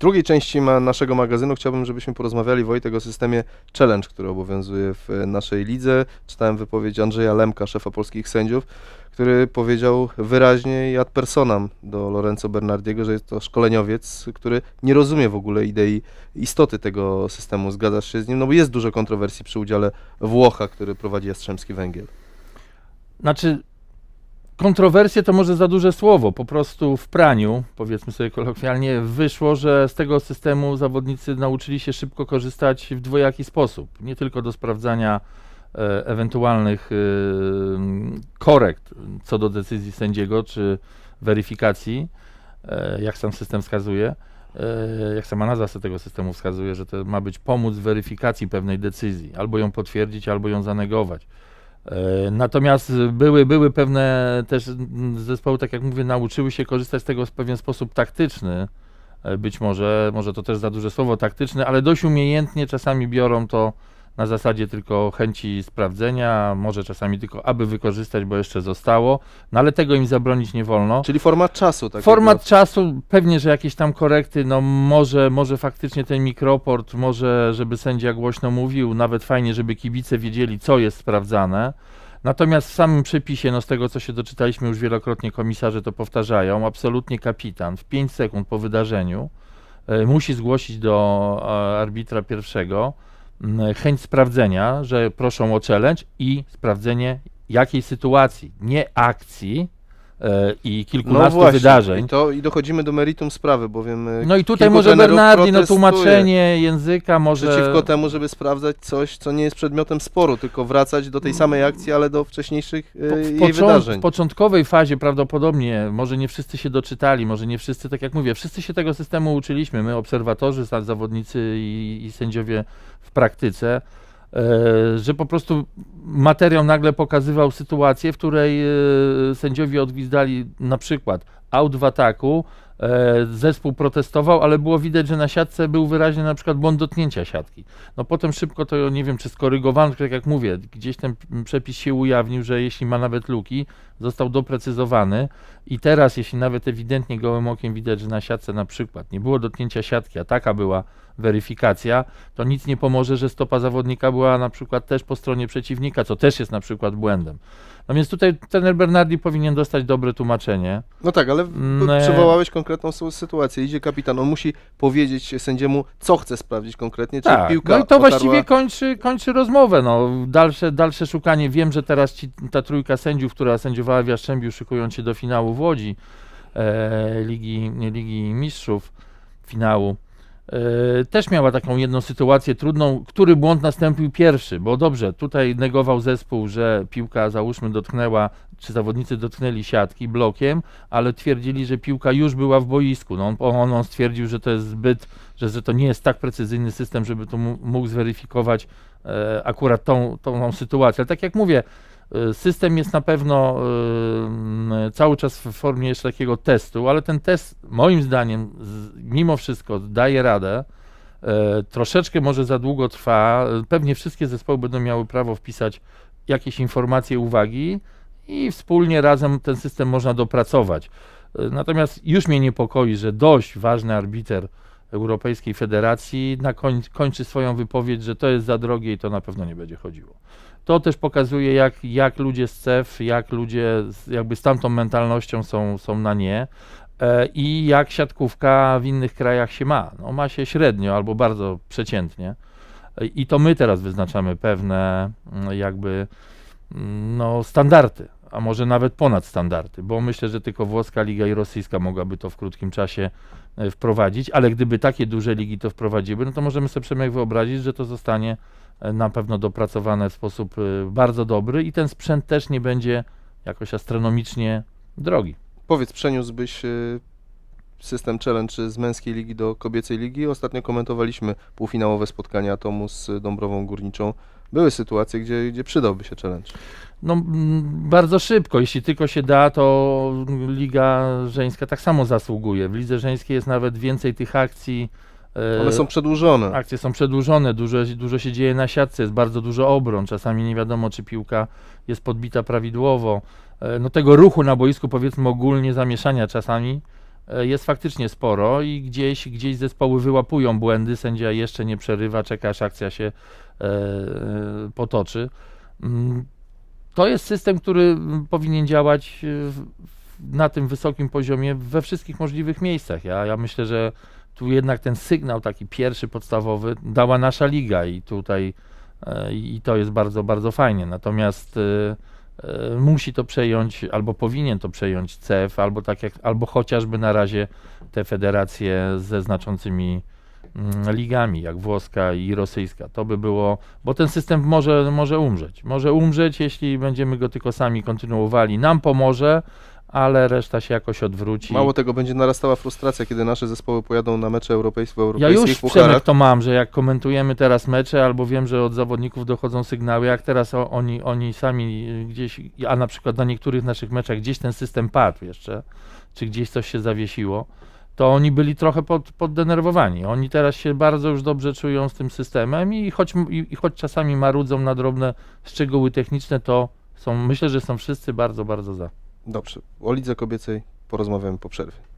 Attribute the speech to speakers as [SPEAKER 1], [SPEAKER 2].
[SPEAKER 1] drugiej części ma naszego magazynu chciałbym, żebyśmy porozmawiali Wojtek o systemie challenge, który obowiązuje w e, naszej lidze. Czytałem wypowiedź Andrzeja Lemka, szefa polskich sędziów, który powiedział wyraźnie i ad personam do Lorenzo Bernardiego, że jest to szkoleniowiec, który nie rozumie w ogóle idei istoty tego systemu. Zgadzasz się z nim? No bo jest dużo kontrowersji przy udziale Włocha, który prowadzi Jastrzębski Węgiel.
[SPEAKER 2] Znaczy, kontrowersje to może za duże słowo. Po prostu w praniu, powiedzmy sobie kolokwialnie, wyszło, że z tego systemu zawodnicy nauczyli się szybko korzystać w dwojaki sposób. Nie tylko do sprawdzania e, ewentualnych e, korekt co do decyzji sędziego czy weryfikacji, e, jak sam system wskazuje. e, Jak sama nazwa tego systemu wskazuje, że to ma być pomóc w weryfikacji pewnej decyzji, albo ją potwierdzić, albo ją zanegować. E, Natomiast były, były pewne też zespoły, tak jak mówię, nauczyły się korzystać z tego w pewien sposób taktyczny. E, Być może, może to też za duże słowo taktyczne, ale dość umiejętnie czasami biorą to na zasadzie tylko chęci sprawdzenia, może czasami tylko aby wykorzystać, bo jeszcze zostało, no ale tego im zabronić nie wolno.
[SPEAKER 1] Czyli format czasu. Takiego.
[SPEAKER 2] Format czasu, pewnie, że jakieś tam korekty, no może, może faktycznie ten mikroport, może żeby sędzia głośno mówił, nawet fajnie, żeby kibice wiedzieli, co jest sprawdzane. Natomiast w samym przepisie, no z tego co się doczytaliśmy już wielokrotnie, komisarze to powtarzają, absolutnie kapitan w 5 sekund po wydarzeniu e, musi zgłosić do e, arbitra pierwszego chęć sprawdzenia, że proszą o challenge i sprawdzenie jakiej sytuacji, nie akcji i kilkunastu wydarzeń.
[SPEAKER 1] I, to, I dochodzimy do meritum sprawy, bowiem e,
[SPEAKER 2] No i tutaj może Bernardi, no tłumaczenie języka może...
[SPEAKER 1] przeciwko temu, żeby sprawdzać coś, co nie jest przedmiotem sporu, tylko wracać do tej samej akcji, ale do wcześniejszych e,
[SPEAKER 2] Po- w,
[SPEAKER 1] jej
[SPEAKER 2] począt,
[SPEAKER 1] wydarzeń.
[SPEAKER 2] w początkowej fazie prawdopodobnie, może nie wszyscy się doczytali, może nie wszyscy, tak jak mówię, wszyscy się tego systemu uczyliśmy, my obserwatorzy, za- zawodnicy i, i sędziowie w praktyce, e, że po prostu materiał nagle pokazywał sytuację, w której e, sędziowie odgwizdali na przykład aut w ataku, e, zespół protestował, ale było widać, że na siatce był wyraźnie na przykład błąd dotknięcia siatki. No potem szybko to, nie wiem, czy skorygowano, tak jak mówię, gdzieś ten przepis się ujawnił, że jeśli ma nawet luki, został doprecyzowany i teraz, jeśli nawet ewidentnie gołym okiem widać, że na siatce na przykład nie było dotknięcia siatki, a taka była weryfikacja, to nic nie pomoże, że stopa zawodnika była na przykład też po stronie przeciwnika, co też jest na przykład błędem. No więc tutaj trener Bernardi powinien dostać dobre tłumaczenie.
[SPEAKER 1] No tak, ale
[SPEAKER 2] Mm, e-
[SPEAKER 1] przywołałeś konkretną sy- sytuację. Idzie kapitan, on musi powiedzieć sędziemu, co chce sprawdzić konkretnie, czy
[SPEAKER 2] Tak,
[SPEAKER 1] piłka
[SPEAKER 2] no i to
[SPEAKER 1] dotarła-
[SPEAKER 2] właściwie kończy, kończy rozmowę. No, dalsze, dalsze szukanie. Wiem, że teraz ci, ta trójka sędziów, która sędziowała w Jastrzębiu, szykując się do finału w Łodzi, e, Ligi, Ligi Mistrzów, finału, też miała taką jedną sytuację trudną, który błąd nastąpił pierwszy, bo dobrze, tutaj negował zespół, że piłka załóżmy dotknęła, czy zawodnicy dotknęli siatki blokiem, ale twierdzili, że piłka już była w boisku. No on, on, stwierdził, że to jest zbyt, że, że to nie jest tak precyzyjny system, żeby to mógł zweryfikować e, akurat tą, tą, tą sytuację. Ale tak jak mówię, e, system jest na pewno m, cały czas w formie jeszcze takiego testu, ale ten test moim zdaniem mimo wszystko daje radę. E, troszeczkę może za długo trwa. Pewnie wszystkie zespoły będą miały prawo wpisać jakieś informacje, uwagi i wspólnie razem ten system można dopracować. Natomiast już mnie niepokoi, że dość ważny arbiter Europejskiej Federacji na koń, kończy swoją wypowiedź, że to jest za drogie i to na pewno nie będzie chodziło. To też pokazuje, jak, jak ludzie z CEF, jak ludzie z, jakby z tamtą mentalnością są, są na nie e, i jak siatkówka w innych krajach się ma. No, ma się średnio albo bardzo przeciętnie. E, I to my teraz wyznaczamy pewne mm, jakby mm, no, standardy, a może nawet ponad standardy, bo myślę, że tylko włoska liga i rosyjska mogłaby to w krótkim czasie e, wprowadzić, ale gdyby takie duże ligi to wprowadziły, no to możemy sobie przynajmniej wyobrazić, że to zostanie na pewno dopracowane w sposób e, bardzo dobry i ten sprzęt też nie będzie jakoś astronomicznie drogi.
[SPEAKER 1] Powiedz, przeniósłbyś y, system challenge z męskiej ligi do kobiecej ligi? Ostatnio komentowaliśmy półfinałowe spotkania Atomu z Dąbrową Górniczą. Były sytuacje, gdzie, gdzie przydałby się challenge.
[SPEAKER 2] No, bardzo szybko, jeśli tylko się da, to Liga Żeńska tak samo zasługuje. W Lidze Żeńskiej jest nawet więcej tych akcji. E,
[SPEAKER 1] One są przedłużone.
[SPEAKER 2] Akcje są przedłużone, dużo, dużo się dzieje na siatce, jest bardzo dużo obron, czasami nie wiadomo, czy piłka jest podbita prawidłowo. E, No tego ruchu na boisku, powiedzmy ogólnie, zamieszania czasami e, jest faktycznie sporo i gdzieś, gdzieś zespoły wyłapują błędy, sędzia jeszcze nie przerywa, czeka aż akcja się e, potoczy. Mm, To jest system, który powinien działać e, na tym wysokim poziomie we wszystkich możliwych miejscach. Ja, ja myślę, że tu jednak ten sygnał taki pierwszy, podstawowy dała nasza liga i tutaj e, i to jest bardzo, bardzo fajnie. Natomiast e, e, musi to przejąć, albo powinien to przejąć CEF, albo tak jak, albo chociażby na razie te federacje ze znaczącymi mm, ligami, jak włoska i rosyjska. To by było, bo ten system może, może umrzeć. Może umrzeć, jeśli będziemy go tylko sami kontynuowali. Nam pomoże, ale reszta się jakoś odwróci.
[SPEAKER 1] Mało tego, będzie narastała frustracja, kiedy nasze zespoły pojadą na mecze europejskie w
[SPEAKER 2] Ja
[SPEAKER 1] europejskich
[SPEAKER 2] już
[SPEAKER 1] pucharach.
[SPEAKER 2] Przemek to mam, że jak komentujemy teraz mecze, albo wiem, że od zawodników dochodzą sygnały, jak teraz oni, oni sami gdzieś, a na przykład na niektórych naszych meczach gdzieś ten system padł jeszcze, czy gdzieś coś się zawiesiło, to oni byli trochę pod, poddenerwowani. Oni teraz się bardzo już dobrze czują z tym systemem i choć, i, i choć czasami marudzą na drobne szczegóły techniczne, to są, myślę, że są wszyscy bardzo, bardzo za.
[SPEAKER 1] Dobrze, o lidze kobiecej porozmawiamy po przerwie.